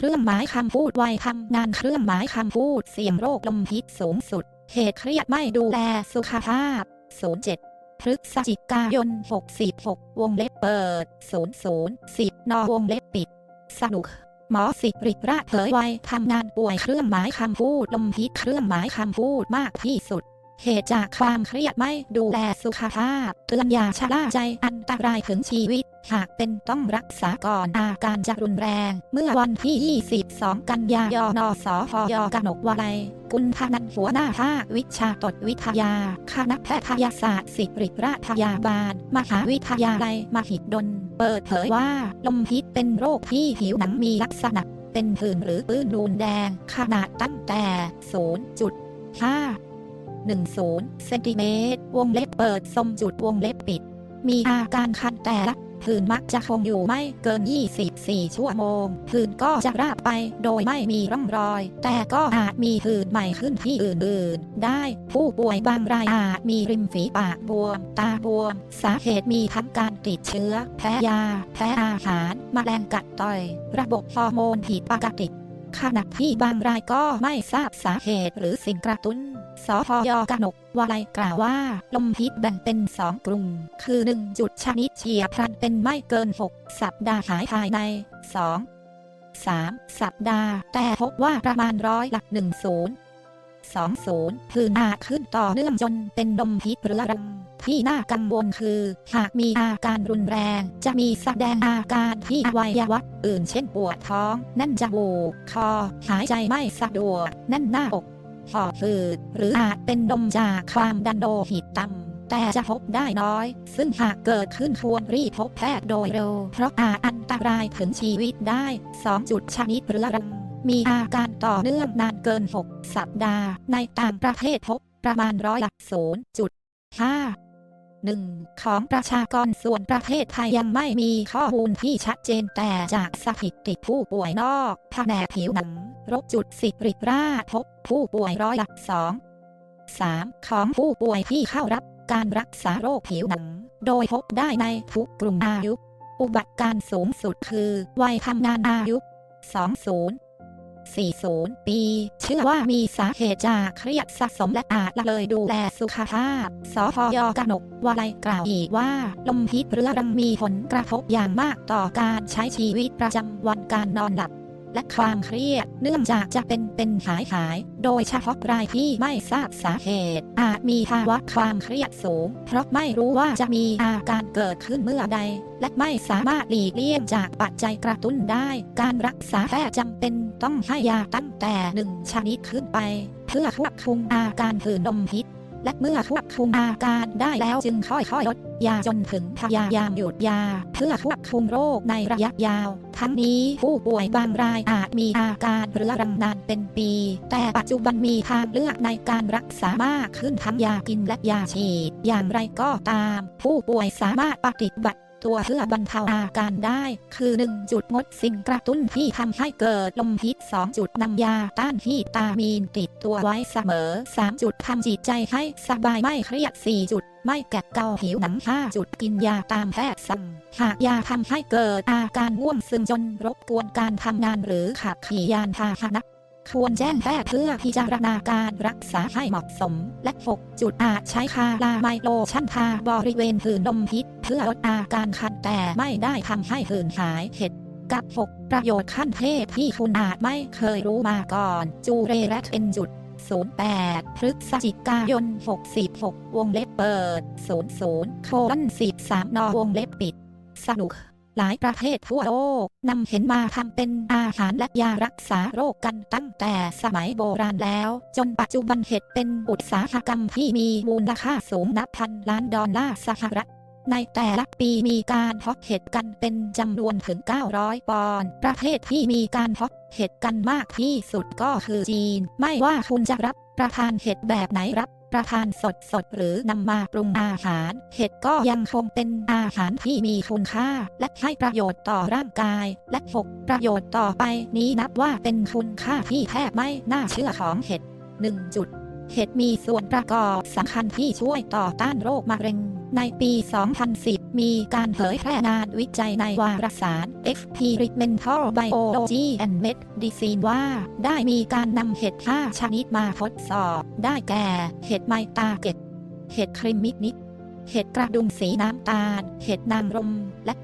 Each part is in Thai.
เครื่องหมายคำพูดไวทำงานเครื่องหมายคำพูดเสี่ยงโรคลมพิษสูงสุด เหตุเครียดไม่ดูแลสุขภาพ 07 พฤศจิกายน 66 วงเล็บเปิด 00 10 นวงเล็บปิด สนุก หมอสิริราชเผยไวทำงานป่วยเครื่องหมายคำพูดลมพิษเครื่องหมายคำพูดมากที่สุดเหตุจากความเครียดไม่ดูแลสุขภาพ เตือนอย่าชะล่าใจอันตรายถึงชีวิต หากเป็นต้องรักษาก่อนอาการจะรุนแรง เมื่อวันที่ 22 กันยายน สพยกนกวลัย กุลพนันหัวหน้าภาควิชาตดวิทยา คณะแพทยศาสตร์ศิริราชพยาบาล มหาวิทยาลัย มหิดล เปิดเผยว่า ลมพิษเป็นโรคที่ผิวหนังมีลักษณะ เป็นผื่นหรือปื้นนูนแดง ขนาดตั้งแต่ 0.5 10เซนติเมตรวงเล็บเปิดสมจุดวงเล็บปิด มีอาการคันแต่ละ พื่นมักจะคงอยู่ไม่เกิน 24 ชั่วโมงพื่นก็จะราบไปโดยไม่มีร่องรอย แต่ก็อาจมีพื่นใหม่ขึ้นที่อื่นๆ ได้ ผู้ป่วยบางรายอาจมีริมฝีปากบวม ตาบวม สาเหตุมีทั้งการติดเชื้อ แพ้ยา แพ้อาหารมแมลงกัดต่อย ระบบฮอร์โมนผิดปกติ ขณะที่บางรายก็ไม่ทราบสาเหตุหรือสิ่งกระตุ้น สพยกนกวลัยกล่าวว่า ลมพิษแบ่งเป็น 2 กลุ่ม คือ 1 จุดชนิดเฉียบพลันเป็นไม่เกิน 6 สัปดาห์หายภายใน 2 3 สัปดาห์ แต่พบว่าประมาณร้อยหละ10 20ผื่นอาขึ้นต่อเนื่องจนเป็นลมพิษเรื้อรัง ที่น่ากังวลคือ หากมีอาการรุนแรง จะมีแสดงอาการที่อวัยวะอื่นเช่นปวดท้องแน่นจมูกคอ หายใจไม่สะดวกแน่นหน้าอกหอบหืดหรืออาจเป็นลมจากความดันโลหิตต่ำแต่จะพบได้น้อย ซึ่งหากเกิดขึ้นควรรีบพบแพทย์โดยเร็ว เพราะอาจอันตรายถึงชีวิตได้ 2 จุดชนิดเรื้อรังมีอาการต่อเนื่องนานเกิน 6 สัปดาห์ ในต่างประเทศพบประมาณร้อยละ0.5 หนึ่งของประชากรส่วนประเทศไทยยังไม่มีข้อมูลที่ชัดเจนแต่จากสถิติผู้ป่วยนอกแผนกผิวหนังโรคจุดสิริราชพบผู้ป่วยร้อยละสองสามของผู้ป่วยที่เข้ารับการรักษาโรคผิวหนัง โดยพบได้ในทุกกลุ่มอายุ อุบัติการสูงสุดคือ วัยทำงานอายุ 20 40 ปี เชื่อว่ามีสาเหตุจากเครียดสะสมและอาจละเลยดูแลสุขภาพ สพยกนกวลัยกล่าวอีกว่า ลมพิษเรื้อรังมีผลกระทบอย่างมากต่อการใช้ชีวิตประจำวันการนอนหลับ และความเครียด เนื่องจากจะเป็นเป็นหายหาย โดยเฉพาะรายที่ไม่ทราบสาเหตุ อาจมีภาวะความเครียดสูง เพราะไม่รู้ว่าจะมีอาการเกิดขึ้นเมื่อใด และไม่สามารถหลีกเลี่ยงจากปัจจัยกระตุ้นได้ การรักษาแพทย์จำเป็นต้องให้ยาตั้งแต่หนึ่งชนิดขึ้นไป เพื่อควบคุมอาการผื่นลมพิษ และเมื่อควบคุมอาการได้แล้วจึงค่อยๆลดยาจนถึงพยายามหยุดยา เพื่อควบคุมโรคในระยะยาว ทั้งนี้ผู้ป่วยบางรายอาจมีอาการเรื้อรังนานเป็นปี แต่ปัจจุบันมีทางเลือกในการรักษามากขึ้นทั้งยากินและยาฉีด อย่างไรก็ตาม ผู้ป่วยสามารถปฏิบัติ ตัวเพื่อบรรเทาอาการได้ คือ 1 จุดงดสิ่งกระตุ้นที่ทำให้เกิดลมพิษ 2 จุดนำยาต้านฮีตามีนติดตัวไว้เสมอ 3 จุดทำจิตใจให้สบายไม่เครียด 4 จุดไม่แกะเกาผิวหนัง 5 จุดกินยาตามแพทย์สั่งหากยาทำให้เกิดอาการง่วงซึมจนรบกวนการทำงานหรือขับขี่ยานพาหนะ ควรแจ้งแพทย์เพื่อพิจารณาการรักษาให้เหมาะสม และ 6 จุดอาจใช้คาลาไมโลชั่นทาบริเวณผื่นลมพิษ เพื่อลดอาการคันแต่ไม่ได้ทำให้ผื่นหายเห็ดกับ 6 ประโยชน์ขั้นเทพที่คุณอาจไม่เคยรู้มาก่อน จูเรแรตเอนจุด 08 พฤศจิกายน 66 วงเล็บเปิด 00 โคลน13 นอวงเล็บปิด สนุก หลายประเทศทั่วโลกนำเห็นมาทำเป็นอาหารและยารักษาโรคกันตั้งแต่สมัยโบราณแล้ว จนปัจจุบันเห็ดเป็นอุตสาหกรรมที่มีมูลค่าสูงนับพันล้านดอลลาร์สหรัฐในแต่ละปีมีการเพาะเห็ดกันเป็นจำนวนถึง 900 ปอนด์ประเทศที่มีการเพาะเห็ดกันมากที่สุดก็คือจีน ไม่ว่าคุณจะรับประทานเห็ดแบบไหนรับ ประทานสดสดหรือนำมาปรุงอาหาร เห็ดก็ยังคงเป็นอาหารที่มีคุณค่า และให้ประโยชน์ต่อร่างกาย และ6ประโยชน์ต่อไปนี้นับว่าเป็นคุณค่าที่แทบไม่น่าเชื่อของเห็ด 1 จุด เห็ดมีส่วนประกอบสำคัญที่ช่วยต่อต้านโรคมะเร็ง ในปี 2010 มีการเผยแพร่งานวิจัยในวารสาร Experimental Biology and Medicine ว่า ได้มีการนำเห็ด5ชนิดมาทดสอบ ได้แก่ เห็ดไมตาเก็ต เห็ดคริมมิกนิกเห็ดกระดุมสีน้ำตาล เห็ดนางรม และ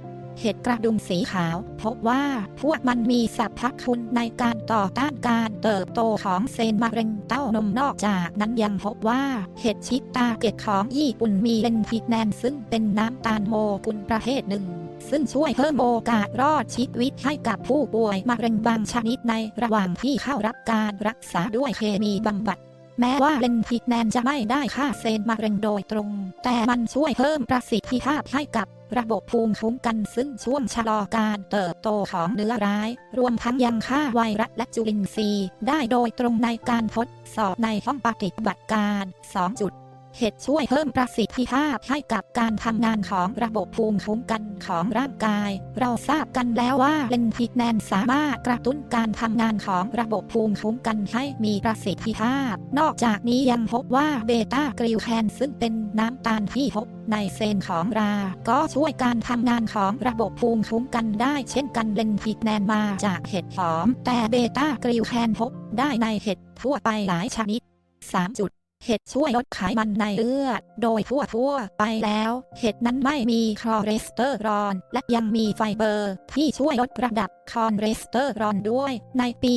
เห็ดกระดุมสีขาว พบว่าพวกมันมีสรรพคุณในการต่อต้านการเติบโตของเซลล์มะเร็งเต้านมนอกจากนั้นยังพบว่าเห็ดชิตาเกตของญี่ปุ่นมีเลนทิแนนซึ่งเป็นน้ำตาลโมกุลประเภทหนึ่งซึ่งช่วยเพิ่มโอกาสรอดชีวิตให้กับผู้ป่วยมะเร็งบางชนิดในระหว่างที่เข้ารับการรักษาด้วยเคมีบำบัด แม้ว่าเลนทิแนนจะไม่ได้ฆ่าเซลล์มะเร็งโดยตรง แต่มันช่วยเพิ่มประสิทธิภาพให้กับระบบภูมิคุ้มกันซึ่งช่วงชะลอการเติบโตของเนื้อร้าย รวมทั้งยังฆ่าไวรัสและจุลินทรีย์ ได้โดยตรงในการทดสอบในห้องปฏิบัติการ2จุด เห็ดช่วยเพิ่มประสิทธิภาพให้กับการทำงานของระบบภูมิคุ้มกันของร่างกาย เราทราบกันแล้วว่าเลนทิแนนสามารถกระตุ้นการทำงานของระบบภูมิคุ้มกันให้มีประสิทธิภาพ นอกจากนี้ยังพบว่าเบต้ากริวแคนซึ่งเป็นน้ำตาลที่พบในเซลล์ของรา ก็ช่วยการทำงานของระบบภูมิคุ้มกันได้เช่นกันเลนทิแนนมาจากเห็ดหอม แต่เบต้ากริวแคนพบได้ในเห็ดทั่วไปหลายชนิด 3 จุด เห็ดช่วยลดไขมันในเลือด โดยทั่วทั่วไปแล้ว เห็ดนั้นไม่มีคอเลสเตอรอลและยังมีไฟเบอร์ ที่ช่วยลดระดับคอเลสเตอรอลด้วย ในปี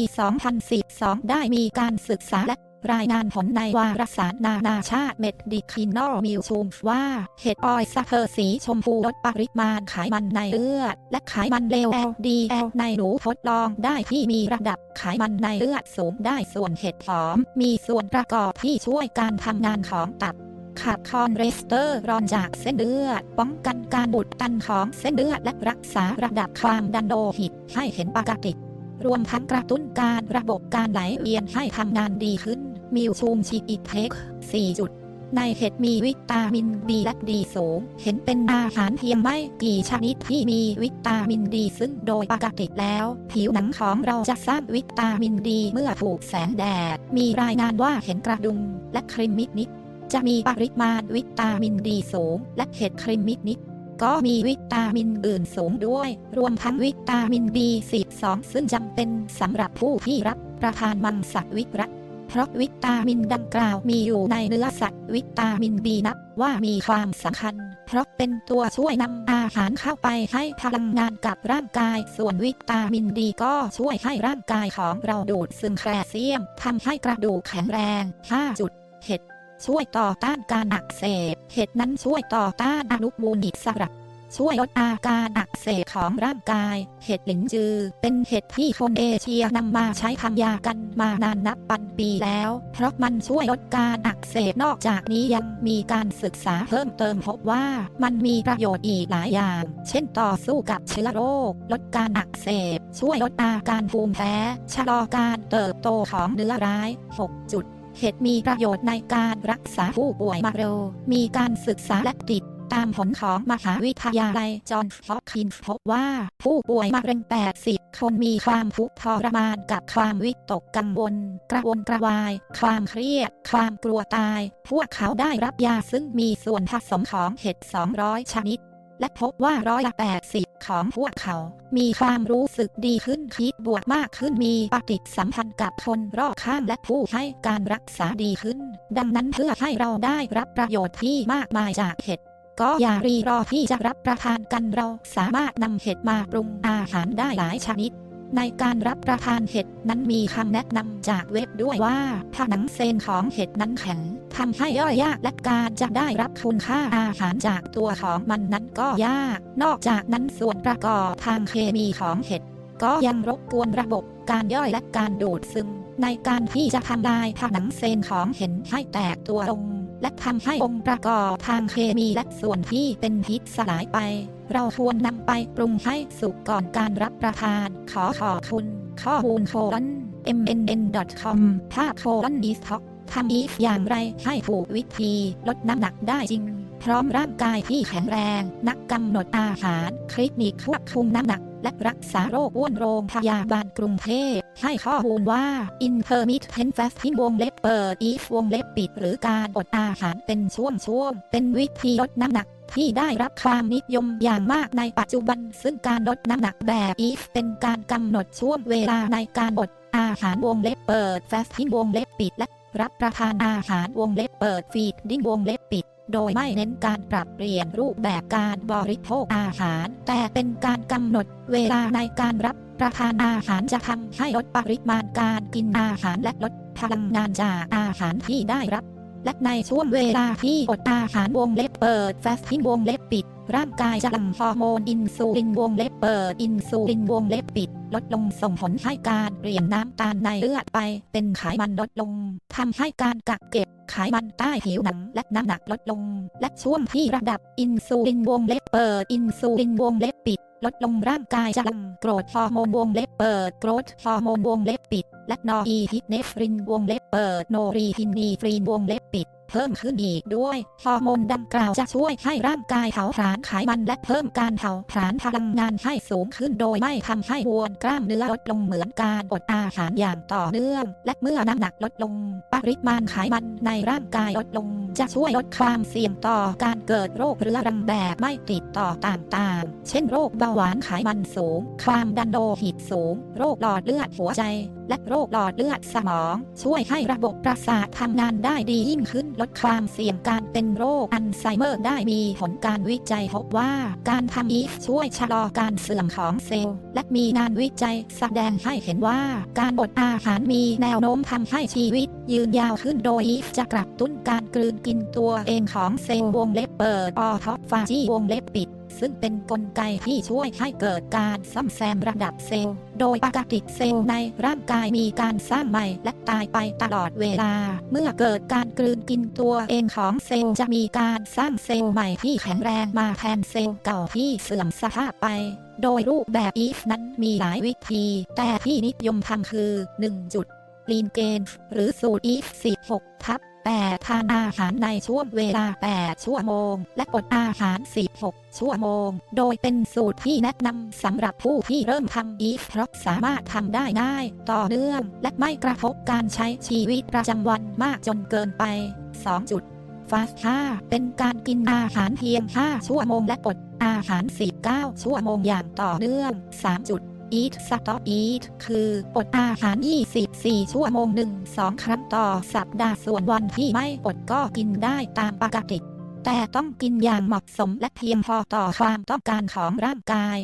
2012 ได้มีการศึกษาและ รายงานผลในวารสารนานาชาติ Medicinal Museum ว่า เห็ดออยซัเพอร์สีชมพูลดปริมาณไขมันในเลือด และไขมันเลว LDL ในหนูทดลองได้ที่มีระดับไขมันในเลือดสูงได้ส่วนเห็ดหอม มีส่วนประกอบที่ช่วยการทำงานของตับขับคอนเรสเตอร์รอนจากเส้นเลือด ป้องกันการบุดตันของเส้นเลือดและรักษาระดับความดันโลหิตให้เห็นปกติ รวมทั้งกระตุ้นการระบบการไหลเวียนให้ทำงานดีขึ้น มิวชูมชีอิเทค4จุด ในเห็ดมีวิตามินดีและดีสูง เห็นเป็นอาหารเพียงไม่กี่ชนิดที่มีวิตามินดีซึ่งโดยปกติแล้ว ผิวหนังของเราจะสร้างวิตามินดีเมื่อถูกแสงแดด มีรายงานว่าเห็นกระดุมและครีมมิดนิด จะมีปริมาณวิตามินดีสูง และเห็ดครีมมิดนิดก็มีวิตามินอื่นสูงด้วย รวมทั้งวิตามิน B12 ซึ่งจำเป็นสำหรับผู้ที่รับประทานมังสวิรัต เพราะวิตามินดังกล่าวมีอยู่ในเนื้อสัตว์วิตามิน B นับว่ามีความสำคัญ เพราะเป็นตัวช่วยนำอาหารเข้าไปให้พลังงานกับร่างกาย ส่วนวิตามินดีก็ช่วยให้ร่างกายของเราดูดซึมแคลเซียมทำให้กระดูกแข็งแรง5จุดเห็ดช่วยต่อต้านการอักเสบ เห็ดนั้นช่วยต่อต้านอนุมูลอิสระ ช่วยลดอาการอักเสบของร่างกาย เห็ดหลินจือ เป็นเห็ดที่คนเอเชียนำมาใช้ทำยากันมานานนับพันปีแล้ว เพราะมันช่วยลดการอักเสบนอกจากนี้ยังมีการศึกษาเพิ่มเติมพบว่ามันมีประโยชน์อีกหลายอย่าง เช่นต่อสู้กับเชื้อโรค ลดการอักเสบ ช่วยลดอาการภูมิแพ้ ชะลอการเติบโตของเนื้อร้าย 6 จุดเห็ดมีประโยชน์ในการรักษาผู้ป่วยมะเร็งมีการศึกษาและติด ตามผลของมหาวิทยาลัยจอห์นฮอปกินส์พบว่า ผู้ป่วยมะเร็ง 80 คนมีความทุกข์ทรมานกับความวิตกกังวล กระวนกระวาย ความเครียด ความกลัวตาย พวกเขาได้รับยาซึ่งมีส่วนผสมของเห็ด 200 ชนิด และพบว่าร้อยละ80 ของพวกเขา มีความรู้สึกดีขึ้นคิดบวกมากขึ้นมีปฏิสัมพันธ์กับคนรอบข้างและผู้ให้การรักษาดีขึ้น ดังนั้นเพื่อให้เราได้รับประโยชน์ที่มากมายจากเห็ด ก็อย่ารีรอที่จะรับประทานกันเราสามารถนำเห็ดมาปรุงอาหารได้หลายชนิด ในการรับประทานเห็ดนั้นมีคำแนะนำจากเว็บด้วยว่าผนังเซลล์ของเห็ดนั้นแข็งทำให้ย่อยยากและการจะได้รับคุณค่าอาหารจากตัวของมันนั้นก็ยาก นอกจากนั้นส่วนประกอบทางเคมีของเห็ดก็ยังรบกวนระบบการย่อยและการดูดซึมในการที่จะทำลายผนังเซลล์ของเห็ดให้แตกตัวลง และทำให้องค์ประกอบทางเคมีและส่วนที่เป็นพิษสลายไป เราควรนำไปปรุงให้สุกก่อนการรับประทาน ขอขอบคุณ ข้อมูลโคลอน mnn.com ภาพโคลอนดีสท็อกทำอีฟอย่างไรให้ถูกวิธีลดน้ำหนักได้จริง พร้อมร่างกายที่แข็งแรง นักกำหนดอาหาร คลินิกควบคุมน้ำหนัก และรักษาโรคอ้วนโรงพยาบาลกรุงเทพให้ข้อมูลว่า intermittent fasting วงเล็บเปิด if วงเล็บปิด หรือการอดอาหารเป็นช่วงๆ เป็นวิธีลดน้ำหนักที่ได้รับความนิยมอย่างมากในปัจจุบัน ซึ่งการลดน้ำหนักแบบ if เป็นการกำหนดช่วงเวลาในการอดอาหารวงเล็บเปิด fasting วงเล็บปิดและรับประทานอาหารวงเล็บเปิด feeding วงเล็บปิด โดยไม่เน้นการปรับเปลี่ยนรูปแบบการบริโภคอาหาร แต่เป็นการกำหนดเวลาในการรับประทานอาหารจะทำให้ลดปริมาณการกินอาหารและลดพลังงานจากอาหารที่ได้รับ และในช่วงเวลาที่อดอาหารวงเล็บเปิดแฟสติ้งวงเล็บ ร่างกายจะหลั่งฮอร์โมนอินซูลินวงเล็บเปิดอินซูลินวงเล็บปิด ลดลงส่งผลให้การเปลี่ยนน้ำตาลในเลือดไป เป็นไขมันลดลงทำให้การกักเก็บไขมันใต้ผิวหนังและน้ำหนักลดลง และช่วงที่ระดับอินซูลินวงเล็บเปิดอินซูลินวงเล็บปิด ลดลงร่างกายจะหลั่งโกรทฮอร์โมนวงเล็บเปิดโกรทฮอร์โมนวงเล็บปิด และนอร์อีพิเนฟรินวงเล็บเปิดโนรีพินีฟรีนวงเล็บปิด เพิ่มขึ้นอีกด้วย ฮอร์โมนดังกล่าวจะช่วยให้ร่างกายเผาผลาญไขมันและเพิ่มการเผาผลาญพลังงานให้สูงขึ้นโดยไม่ทำให้มวลกล้ามเนื้อลดลงเหมือนการอดอาหารอย่างต่อเนื่อง และเมื่อน้ำหนักลดลง ปริมาณไขมันในร่างกายลดลง จะช่วยลดความเสี่ยงต่อการเกิดโรคเรื้อรังแบบไม่ติดต่อต่างๆ เช่นโรคเบาหวานไขมันสูง ความดันโลหิตสูง โรคหลอดเลือดหัวใจ และโรคหลอดเลือดสมอง ช่วยให้ระบบประสาททำงานได้ดียิ่งขึ้นลดความเสี่ยงการเป็นโรคอัลไซเมอร์ได้มีผลการวิจัยพบว่าการทำอีฟช่วยชะลอการเสื่อมของเซลล์ และมีงานวิจัยแสดงให้เห็นว่าการอดอาหารมีแนวโน้มทำให้ชีวิต ยืนยาวขึ้นโดยอีฟจะกระตุ้นการกลืนกินตัวเองของเซลล์วงเล็บเปิดออทอฟฟาจีวงเล็บปิด ซึ่งเป็นนกลไกที่ช่วยให้เกิดการซ่อมแซมระดับเซลล์ โดยปกติเซลล์ในร่างกายมีการสร้างใหม่และตายไปตลอดเวลา เมื่อเกิดการกลืนกินตัวเองของเซลล์จะมีการสร้างเซลล์ใหม่ที่แข็งแรงมาแทนเซลล์เก่าที่เสื่อมสภาพไป โดยรูปแบบ if นั้นมีหลายวิธี แต่ที่นิยมทำคือ 1 จุดลีนเกนหรือสูตร if 16ทับ 8ทานอาหารในช่วงเวลา 8 ชั่วโมง และอดอาหาร 16 ชั่วโมง โดยเป็นสูตรที่แนะนำสำหรับผู้ที่เริ่มทำ if เพราะสามารถทำได้ง่าย ต่อเนื่อง และไม่กระทบการใช้ชีวิตประจำวันมากจนเกินไป 2 จุดฟาสต์5เป็นการกินอาหารเพียง 5 ชั่วโมงและอดอาหาร 19 ชั่วโมงอย่างต่อเนื่อง 3 จุด Eat Stop Eat คืออดอาหาร 24 ชั่วโมงหนึ่งสองครั้งต่อสัปดาห์ส่วนวันที่ไม่อดก็กินได้ตามปกติ แต่ต้องกินอย่างเหมาะสมและเพียงพอต่อความต้องการของร่างกาย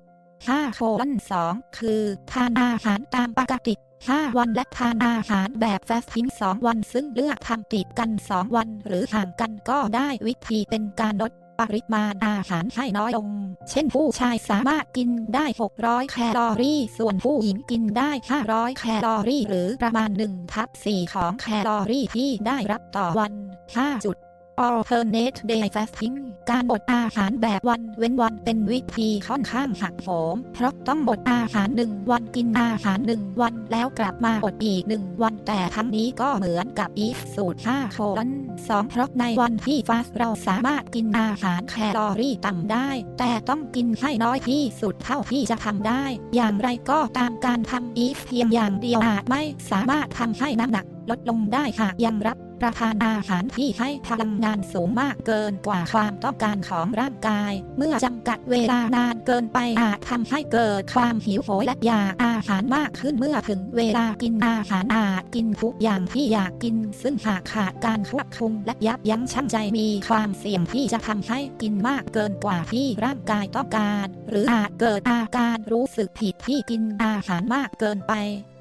4.5โคลน2คือทานอาหารตามปกติ 5 วันและทานอาหารแบบแฟสติ้ง2วันซึ่งเลือกทำติดกัน 2 วันหรือห่างกันก็ได้วิธีเป็นการลด ปริมาณอาหารให้น้อยลง เช่นผู้ชายสามารถกินได้ 600 แคลอรี่ ส่วนผู้หญิงกินได้ 500 แคลอรี่ หรือประมาณ1ทับ4ของแคลอรี่ที่ได้รับต่อวัน5จุด alternate day fasting การอดอาหารแบบวันเว้นวันเป็นวิธีค่อนข้างหักโหม เพราะต้องอดอาหารหนึ่งวันกินอาหารหนึ่งวันแล้วกลับมาอดอีกหนึ่งวันแต่ทั้งนี้ก็เหมือนกับ if สูตร5โคลน2เพราะในวันที่ฟาสเราสามารถกินอาหารแคลอรี่ต่ำได้ แต่ต้องกินให้น้อยที่สุดเท่าที่จะทำได้ อย่างไรก็ตามการทำ if เพียงอย่างเดียวอาจไม่สามารถทำให้น้ำหนัก ลดลงได้หากยังรับประทานอาหารที่ให้พลังงานสูงมากเกินกว่าความต้องการของร่างกาย เมื่อจำกัดเวลานานเกินไปอาจทำให้เกิดความหิวโหยและอยากอาหารมากขึ้นเมื่อถึงเวลากินอาหารอาจกินทุกอย่างที่อยากกิน ซึ่งหากขาดการควบคุมและยับยั้งชั่งใจมีความเสี่ยงที่จะทำให้กินมากเกินกว่าที่ร่างกายต้องการ หรืออาจเกิดอาการรู้สึกผิดที่กินอาหารมากเกินไป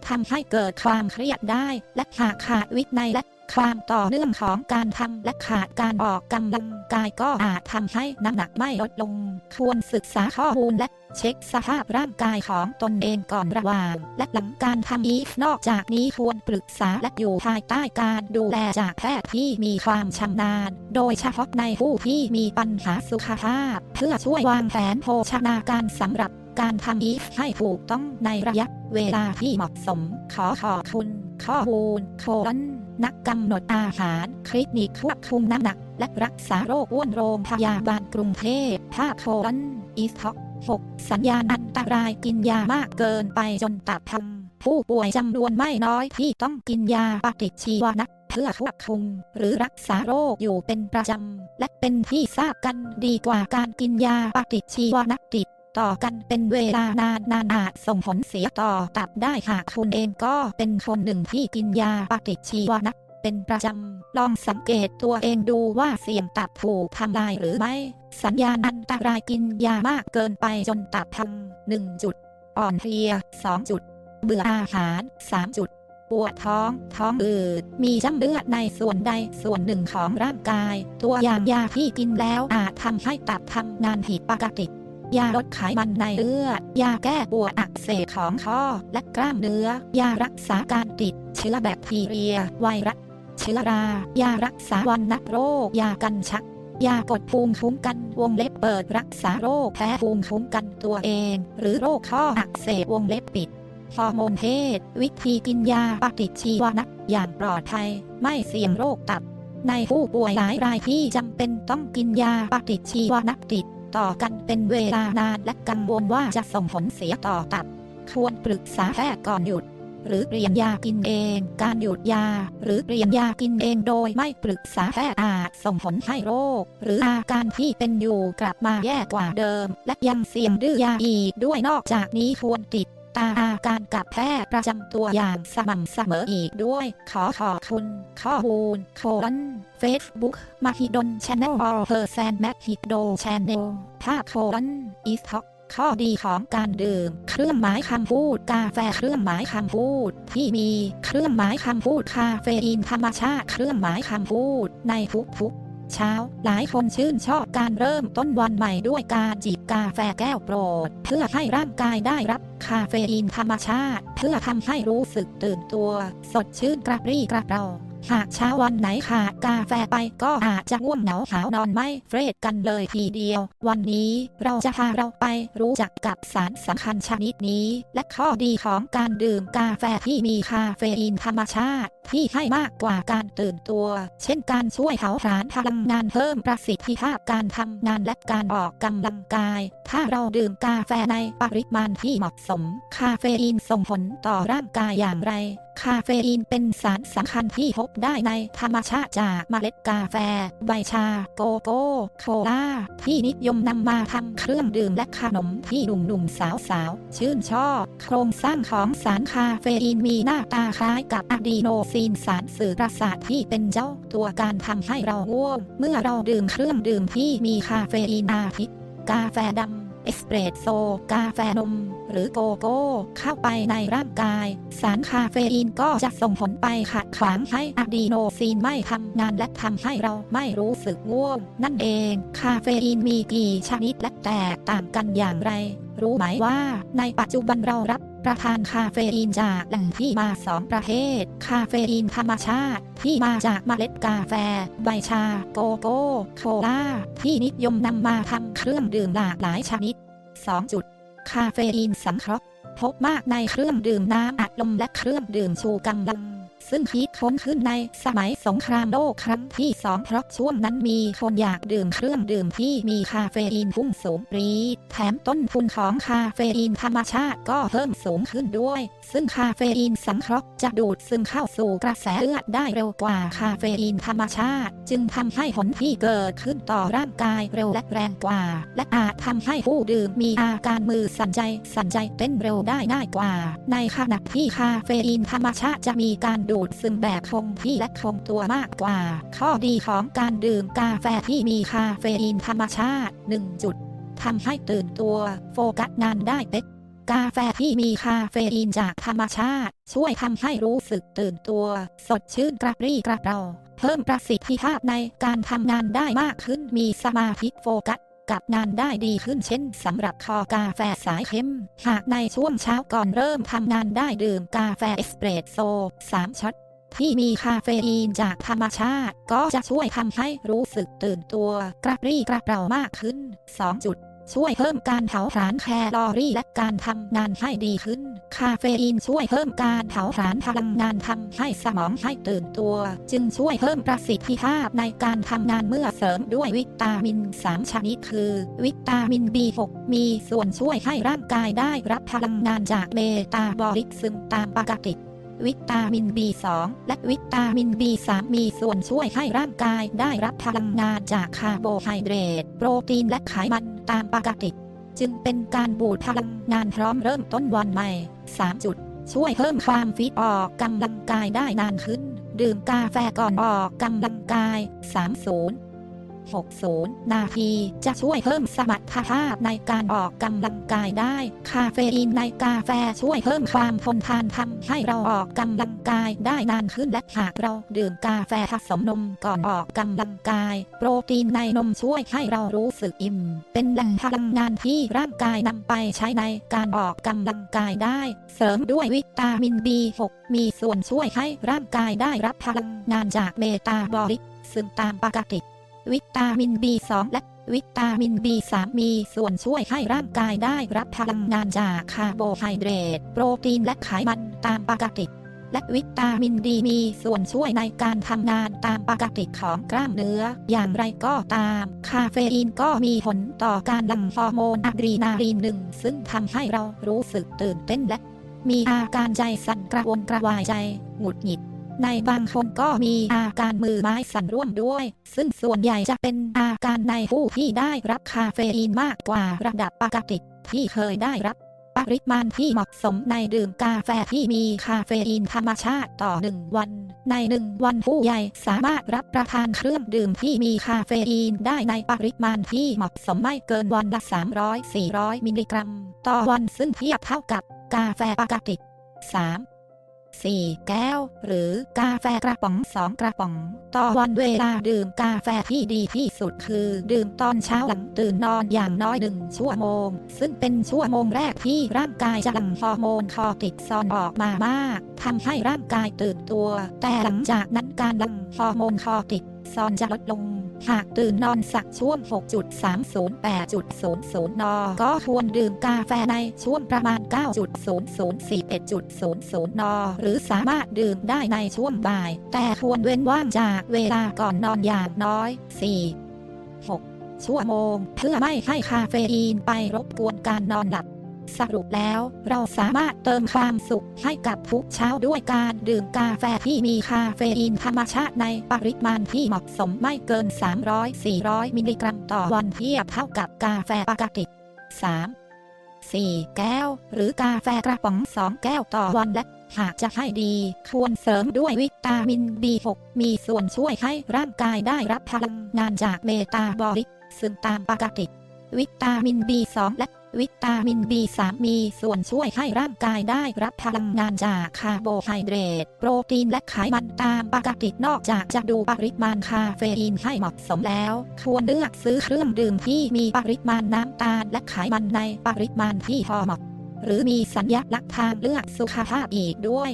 ทำให้เกิดความเครียดได้ และหากขาดวินัยและความต่อเนื่องของการทำและขาดการออกกำลังกายก็อาจทำให้น้ำหนักไม่ลดลง ควรศึกษาข้อมูลและเช็คสภาพร่างกายของตนเองก่อนระหว่าง และหลังการทำอีฟนอกจากนี้ควรปรึกษาและอยู่ภายใต้การดูแลจากแพทย์ที่มีความชำนาญ โดยเฉพาะในผู้ที่มีปัญหาสุขภาพ เพื่อช่วยวางแผนโภชนาการสำหรับ การทำอีฟให้ถูกต้องในระยะเวลาที่เหมาะสม ขอขอบคุณข้อมูลโคลนนักกำหนดอาหารคลินิกควบคุมน้ำหนัก และรักษาโรคอ้วนโรงพยาบาลกรุงเทพภาพโคลนอีสท็อก 6. สัญญาณอันตรายกินยามากเกินไปจนตับพังผู้ป่วยจำนวนไม่น้อยที่ต้องกินยาปฏิชีวนะเพื่อควบคุมหรือรักษาโรคอยู่เป็นประจำ และเป็นที่ทราบกันดีกว่าการกินยาปฏิชีวนะติด ต่อกันเป็นเวลานานนานอาจส่งผลเสียต่อตับได้หากคุณเองก็เป็นคนหนึ่งที่กินยาปฏิชีวนะเป็นประจำ ลองสังเกตตัวเองดูว่าเสี่ยงตับถูกทำลายหรือไม่ สัญญาณอันตรายกินยามากเกินไปจนตับพัง1จุด อ่อนเพลีย2จุด เบื่ออาหาร 3 จุด ปวดท้อง ท้องอืด มีจ้ำเลือดในส่วนใดส่วนหนึ่งของร่างกาย ตัวอย่างยาที่กินแล้วอาจทำให้ตับทำงานผิดปกติ ยาลดไขมันในเลือด ยาแก้ปวดอักเสบของข้อและกล้ามเนื้อ ยารักษาการติดเชื้อแบคทีเรีย ไวรัส เชื้อรา ยารักษาวัณโรค ยากันชัก ยากดภูมิคุ้มกันวงเล็บเปิดรักษาโรคแพ้ภูมิคุ้มกันตัวเอง หรือโรคข้ออักเสบวงเล็บปิดฮอร์โมนเพศ วิธีกินยาปฏิชีวนะอย่างปลอดภัย ไม่เสี่ยงโรคตับ ในผู้ป่วยหลายรายที่จำเป็นต้องกินยาปฏิชีวนะติด ต่อกันเป็นเวลานานและกังวลว่าจะส่งผลเสียต่อตับ ควรปรึกษาแพทย์ก่อนหยุด หรือเปลี่ยนยากินเอง การหยุดยา หรือเปลี่ยนยากินเองโดยไม่ปรึกษาแพทย์อาจส่งผลให้โรค หรืออาการที่เป็นอยู่กลับมาแย่กว่าเดิม และยังเสี่ยงดื้อยาอีกด้วยนอกจากนี้ควรติด ตาอาการกับแพทย์ประจำตัวอย่างสม่ำเสมออีกด้วย ขอขอบคุณ ข้อมูลโคลน Facebook มหิดล Channel or Person m a h i d o Channel ภาพโคลน e s t o c ข้อดีของการดื่ม เครื่องหมายคำพูด กาแฟเครื่องหมายคำพูด ที่มีเครื่องหมายคำพูดคาเฟอีนธรรมชาติเครื่องหมายคำพูดในทุกๆ เช้า หลายคนชื่นชอบการเริ่มต้นวันใหม่ด้วยการจิบกาแฟแก้วโปรด เพื่อให้ร่างกายได้รับคาเฟอีนธรรมชาติ เพื่อทำให้รู้สึกตื่นตัว สดชื่นกระปรี้กระเปร่า หากเช้าวันไหนขาดกาแฟไปก็อาจจะง่วงเหงาหาวนอนไม่เฟรดกันเลยทีเดียว วันนี้เราจะพาเราไปรู้จักกับสารสำคัญชนิดนี้ และข้อดีของการดื่มกาแฟที่มีคาเฟอีนธรรมชาติ ที่ให้มากกว่าการตื่นตัว เช่นการช่วยเผาผลาญพลังงานเพิ่มประสิทธิภาพการทำงานและการออกกำลังกาย ถ้าเราดื่มกาแฟในปริมาณที่เหมาะสม คาเฟอีนส่งผลต่อร่างกายอย่างไร คาเฟอีนเป็นสารสำคัญที่พบได้ในธรรมชาติจากเมล็ดกาแฟ ใบชา โกโก้ โคลา ที่นิยมนำมาทำเครื่องดื่มและขนมที่หนุ่มๆสาวๆ ชื่นชอบ โครงสร้างของสารคาเฟอีนมีหน้าตาคล้ายกับอะดีโนซีนสารสื่อประสาทที่เป็นเจ้าตัวการทำให้เราง่วง เมื่อเราดื่มเครื่องดื่มที่มีคาเฟอีนอาทิกาแฟดำ เอสเปรสโซ กาแฟนม หรือโกโก้เข้าไปในร่างกาย สารคาเฟอีนก็จะส่งผลไปขัดขวางให้อะดีโนซีนไม่ทำงานและทำให้เราไม่รู้สึกง่วง นั่นเอง คาเฟอีนมีกี่ชนิดและแตกต่างกันอย่างไร รู้ไหมว่าในปัจจุบันเรารับประทานคาเฟอีนจากแหล่งที่มาสองประเภท คาเฟอีนธรรมชาติ ที่มาจากเมล็ดกาแฟ ใบชา โกโก้ โคลาที่นิยมนำมาทำเครื่องดื่มหลากหลายชนิด 2 จุด คาเฟอีนสังเคราะห์พบมากในเครื่องดื่มน้ำอัดลมและเครื่องดื่มชูกำลัง ซึ่งคิดค้นขึ้นในสมัยสงครามโลกครั้งที่สองเพราะช่วงนั้นมีคนอยากดื่มเครื่องดื่มที่มีคาเฟอีนพุ่งสูงปรีดแถมต้นทุนของคาเฟอีนธรรมชาติก็เพิ่มสูงขึ้นด้วย ซึ่งคาเฟอีนสังเคราะห์จะดูดซึมเข้าสู่กระแสเลือดได้เร็วกว่าคาเฟอีนธรรมชาติ จึงทำให้ผลที่เกิดขึ้นต่อร่างกายเร็วและแรงกว่า และอาจทำให้ผู้ดื่มมีอาการมือสั่นใจสั่นใจเต้นเร็วได้ง่ายกว่า ในขณะที่คาเฟอีนธรรมชาติจะมีการดูดซึมแบบคงที่และคงตัวมากกว่า ข้อดีของการดื่มกาแฟที่มีคาเฟอีนธรรมชาติ 1 จุดทำให้ตื่นตัวโฟกัสงานได้เป๊ะกาแฟที่มีคาเฟอีนจากธรรมชาติ ช่วยทำให้รู้สึกตื่นตัว สดชื่นกระปรี้กระเปร่าเพิ่มประสิทธิภาพในการทำงานได้มากขึ้นมีสมาธิโฟกัส กับงานได้ดีขึ้นเช่นสำหรับคอกาแฟสายเข้ม หากในช่วงเช้าก่อนเริ่มทำงานได้ดื่มกาแฟเอสเปรสโซ3ช็อตที่มีคาเฟอีนจากธรรมชาติ ก็จะช่วยทำให้รู้สึกตื่นตัว กระปรี้กระเปร่ามากขึ้น 2 จุด ช่วยเพิ่มการเผาผลาญแคลอรี่และการทำงานให้ดีขึ้น คาเฟอีนช่วยเพิ่มการเผาผลาญพลังงานทำให้สมองให้ตื่นตัว จึงช่วยเพิ่มประสิทธิภาพในการทำงานเมื่อเสริมด้วยวิตามิน 3 ชนิดคือ วิตามิน B6 มีส่วนช่วยให้ร่างกายได้รับพลังงานจากเบตาบอลิกซึ่งตามปกติ วิตามิน B2 และวิตามิน B3 มีส่วนช่วยให้ร่างกายได้รับพลังงานจากคาร์โบไฮเดรต โปรตีนและไขมันตามปกติ จึงเป็นการบูดพลังงานพร้อมเริ่มต้นวันใหม่ 3 จุด ช่วยเพิ่มความฟิตออกกำลังกายได้นานขึ้น ดื่มกาแฟก่อนออกกำลังกาย 30 60 นาที จะช่วยเพิ่มสมรรถภาพในการออกกำลังกายได้ คาเฟอีนในกาแฟช่วยเพิ่มความทนทานทำให้เราออกกำลังกายได้นานขึ้นและหากเราดื่มกาแฟผสมนมก่อนออกกำลังกาย โปรตีนในนมช่วยให้เรารู้สึกอิ่ม เป็นแหล่งพลังงานที่ร่างกายนำไปใช้ในการออกกำลังกายได้ เสริมด้วยวิตามิน B6 มีส่วนช่วยให้ร่างกายได้รับพลังงานจากเบตาบอลิกซึ่งตามปกติ วิตามิน B2 และวิตามิน B3 มีส่วนช่วยให้ร่างกายได้รับพลังงานจากคาร์โบไฮเดรต โปรตีนและไขมันตามปกติ และวิตามินดีมีส่วนช่วยในการทำงานตามปกติของกล้ามเนื้อ อย่างไรก็ตาม คาเฟอีนก็มีผลต่อการหลั่งฮอร์โมนอะดรีนาลีนหนึ่ง ซึ่งทำให้เรารู้สึกตื่นเต้นและ มีอาการใจสั่นกระวนกระวายใจ หงุดหงิด ในบางคนก็มีอาการมือไม้สั่นร่วมด้วย ซึ่งส่วนใหญ่จะเป็นอาการในผู้ที่ได้รับคาเฟอีนมากกว่าระดับปกติที่เคยได้รับ ปริมาณที่เหมาะสมในดื่มกาแฟที่มีคาเฟอีนธรรมชาติต่อ 1 วัน ใน 1 วันผู้ใหญ่สามารถรับประทานเครื่องดื่มที่มีคาเฟอีนได้ในปริมาณที่เหมาะสมไม่เกินวันละ 300-400 มิลลิกรัม ต่อวันซึ่งเทียบเท่ากับกาแฟปกติ 3 4 แก้ว หรือกาแฟกระป๋อง 2 กระป๋อง ต่อวันเวลาดื่มกาแฟที่ดีที่สุดคือ ดื่มตอนเช้าหลังตื่นนอนอย่างน้อยหนึ่งชั่วโมง ซึ่งเป็นชั่วโมงแรกที่ร่างกายจะหลั่งฮอร์โมนคอติซอลออกมามากทำให้ร่างกายตื่นตัว แต่หลังจากนั้นการหลั่งฮอร์โมนคอติซอลจะลดลง หากตื่นนอนสักช่วง 6.30-8.00 น ก็ควรดื่มกาแฟในช่วงประมาณ 9.00-11.00 น หรือสามารถดื่มได้ในช่วงบ่าย แต่ควรเว้นว่างจากเวลาก่อนนอนอย่างน้อย 4 6 ชั่วโมง เพื่อไม่ให้คาเฟอีนไปรบกวนการนอนหลับ สรุปแล้วเราสามารถเติมความสุขให้กับทุกเช้าด้วยการดื่มกาแฟที่มีคาเฟอีนธรรมชาติในปริมาณที่เหมาะสมไม่เกิน 300-400 มิลลิกรัมต่อวันเทียบเท่ากับกาแฟปกติ 3. 4 แก้ว หรือกาแฟกระป๋อง 2 แก้วต่อวันและ หากจะให้ดี ควรเสริมด้วยวิตามิน B6 มีส่วนช่วยให้ร่างกายได้รับพลังงานจากเบตาบอลิกซึ่งตามปกติ วิตามิน B2 และ วิตามิน B3 มีส่วนช่วยให้ร่างกายได้รับพลังงานจากคาร์โบไฮเดรต โปรตีนและไขมันตามปกตินอกจากจะดูปริมาณคาเฟอีนให้เหมาะสมแล้ว ควรเลือกซื้อเครื่องดื่มที่มีปริมาณน้ำตาลและไขมันในปริมาณที่พอเหมาะหรือมีสัญลักษณ์ทางเลือกสุขภาพอีกด้วย